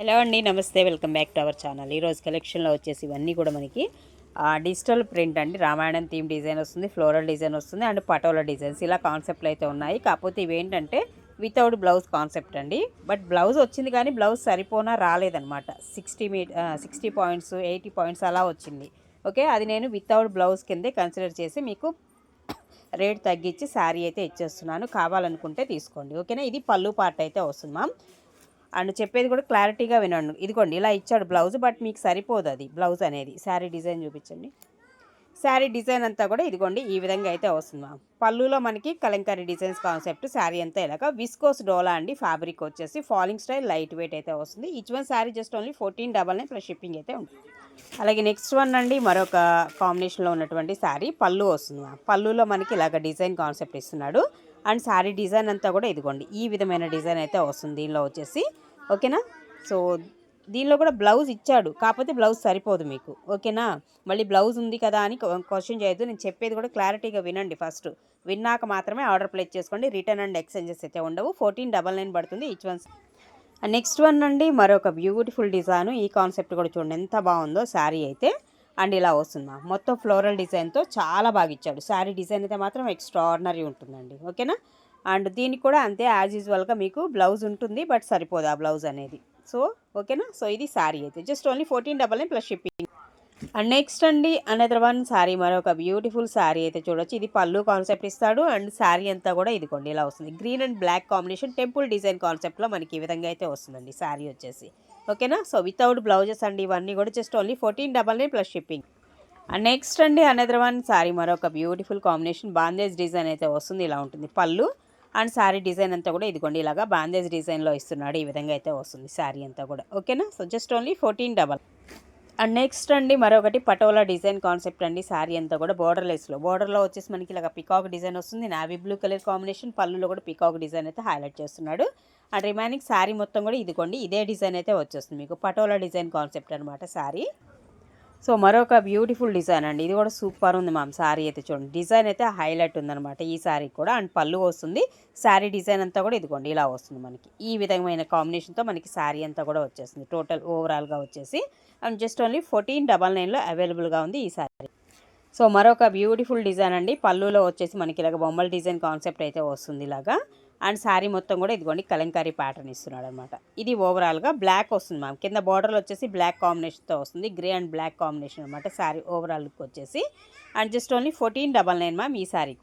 Hello అండి నమస్తే. Welcome back to our channel. ఈరోజు కలెక్షన్లో వచ్చేసి ఇవన్నీ కూడా మనకి డిజిటల్ ప్రింట్ అండి. రామాయణం థీమ్ డిజైన్ వస్తుంది ఫ్లోరల్ డిజైన్ వస్తుంది అండ్ పటోల డిజైన్స్. ఇలా కాన్సెప్ట్లు అయితే ఉన్నాయి. కాకపోతే ఇవి ఏంటంటే వితౌట్ బ్లౌజ్ కాన్సెప్ట్ అండి. బట్ బ్లౌజ్ వచ్చింది కానీ బ్లౌజ్ సరిపోనా రాలేదనమాట సిక్స్టీ మీ సిక్స్టీ పాయింట్స్ ఎయిటీ పాయింట్స్ అలా వచ్చింది. ఓకే అది నేను వితౌట్ బ్లౌజ్ కిందే కన్సిడర్ చేసి మీకు రేట్ తగ్గించి శారీ అయితే ఇచ్చేస్తున్నాను. కావాలనుకుంటే తీసుకోండి. ఓకేనా ఇది పళ్ళు పార్ట్ అయితే వస్తుంది మ్యామ్ అండ్ చెప్పేది కూడా క్లారిటీగా వినండి. ఇదిగోండి ఇలా ఇచ్చాడు బ్లౌజ్ బట్ మీకు సరిపోదు అది బ్లౌజ్ అనేది. శారీ డిజైన్ చూపించండి. శారీ డిజైన్ అంతా కూడా ఇదిగోండి ఈ విధంగా అయితే వస్తుంది పళ్ళులో మనకి కలంకారీ డిజైన్స్ కాన్సెప్ట్ శారీ అంతా ఇలాగ. విస్కోస్ డోలా అండి ఫ్యాబ్రిక్ వచ్చేసి. ఫాలింగ్ స్టైల్ లైట్ వెయిట్ అయితే వస్తుంది. Each one sari just only fourteen double nine plus shipping అయితే ఉంటుంది. అలాగే నెక్స్ట్ వన్ అండి మరొక కాంబినేషన్లో ఉన్నటువంటి శారీ పళ్ళు వస్తుంది పళ్ళులో మనకి ఇలాగ డిజైన్ కాన్సెప్ట్ ఇస్తున్నాడు. అండ్ శారీ డిజైన్ అంతా కూడా ఇదిగోండి ఈ విధమైన డిజైన్ అయితే వస్తుంది. దీనిలో వచ్చేసి ఓకేనా? సో దీనిలో కూడా బ్లౌజ్ ఇచ్చాడు. కాకపోతే బ్లౌజ్ సరిపోదు మీకు. ఓకేనా? మళ్ళీ బ్లౌజ్ ఉంది కదా అని క్వశ్చన్ చేయొద్దు. నేను చెప్పేది కూడా క్లారిటీగా వినండి ఫస్ట్. విన్నాక మాత్రమే ఆర్డర్ ప్లేస్ చేసుకోండి. రిటర్న్ అండ్ ఎక్స్చేంజెస్ అయితే ఉండవు. ఫోర్టీన్ డబల్ నైన్ పడుతుంది ఈచ్ వన్స్ నెక్స్ట్ వన్ అండి మరొక బ్యూటిఫుల్ డిజైన్. ఈ కాన్సెప్ట్ కూడా చూడండి. ఎంత బాగుందో శారీ అయితే. అండ్ ఇలా వస్తుంది? మొత్తం ఫ్లోరల్ డిజైన్తో చాలా బాగా ఇచ్చాడు. శారీ డిజైన్ అయితే మాత్రం ఎక్స్ట్రాడినరీ ఉంటుందండి. ఓకేనా? అండ్ దీనికి కూడా అంతే యాజ్ యూజువల్గా మీకు బ్లౌజ్ ఉంటుంది బట్ సరిపోదు ఆ బ్లౌజ్ అనేది. సో ఓకేనా సో ఇది శారీ అయితే. Just only fourteen double nine plus shipping and next అండి అనదర్ వన్ శారీ మరొక బ్యూటిఫుల్ శారీ అయితే చూడొచ్చు. ఇది పళ్ళు కాన్సెప్ట్ ఇస్తాడు అండ్ శారీ అంతా కూడా ఇదిగోండి ఇలా వస్తుంది. Green and black combination temple design కాన్సెప్ట్లో మనకి ఈ విధంగా అయితే వస్తుందండి శారీ వచ్చేసి. ఓకేనా సో వితౌట్ బ్లౌజెస్ అండి ఇవన్నీ కూడా just only fourteen double nine plus shipping and next అండి అనదర్ వన్ శారీ మరొక బ్యూటిఫుల్ కాంబినేషన్ బాందేజ్ డిజైన్ అయితే వస్తుంది ఇలా ఉంటుంది. పళ్ళు అండ్ శారీ డిజైన్ అంతా కూడా ఇదిగోండి ఇలాగా బాందేజ్ డిజైన్లో ఇస్తున్నాడు. ఈ విధంగా అయితే వస్తుంది శారీ అంతా కూడా. ఓకేనా? So just only fourteen double. And next అండి మరొకటి పటోలా డిజైన్ కాన్సెప్ట్ అండి. శారీ అంతా కూడా బోర్డర్ లెస్లో బోర్డర్లో వచ్చేసి మనకి ఇలాగ పికాక్ డిజైన్ వస్తుంది. నావీ బ్లూ కలర్ కాంబినేషన్ పళ్ళులో కూడా పికాక్ డిజైన్ అయితే హైలైట్ చేస్తున్నాడు. అండ్ రిమైనింగ్ శారీ మొత్తం కూడా ఇదిగోండి ఇదే డిజైన్ అయితే వచ్చేస్తుంది. మీకు పటోలా డిజైన్ కాన్సెప్ట్ అనమాట శారీ సో మరొక బ్యూటిఫుల్ డిజైన్ అండి. ఇది కూడా సూపర్ ఉంది మ్యామ్ శారీ అయితే చూడండి. డిజైన్ అయితే హైలైట్ ఉందన్నమాట. ఈ శారీ కూడా అండ్ పళ్ళు వస్తుంది. శారీ డిజైన్ అంతా కూడా ఇదిగోండి ఇలా వస్తుంది మనకి. ఈ విధమైన కాంబినేషన్తో మనకి శారీ అంతా కూడా వచ్చేస్తుంది టోటల్ ఓవరాల్గా వచ్చేసి and just only fourteen double నైన్లో అవైలబుల్గా ఉంది ఈ శారీ సో మరొక బ్యూటిఫుల్ డిజైన్ అండి. పళ్ళులో వచ్చేసి మనకి ఇలాగ బొమ్మల డిజైన్ కాన్సెప్ట్ అయితే వస్తుంది ఇలాగా. అండ్ శారీ మొత్తం కూడా ఇదిగోండి కలంకారీ ప్యాటర్న్ ఇస్తున్నాడు అనమాట ఇది ఓవరాల్గా బ్లాక్ వస్తుంది మ్యామ్ కింద బార్డర్లు వచ్చేసి బ్లాక్ కాంబినేషన్తో వస్తుంది. గ్రే అండ్ బ్లాక్ కాంబినేషన్ అనమాట శారీ ఓవరాల్ లుక్ వచ్చేసి. And just only fourteen double nine ma'am ఈ శారీకి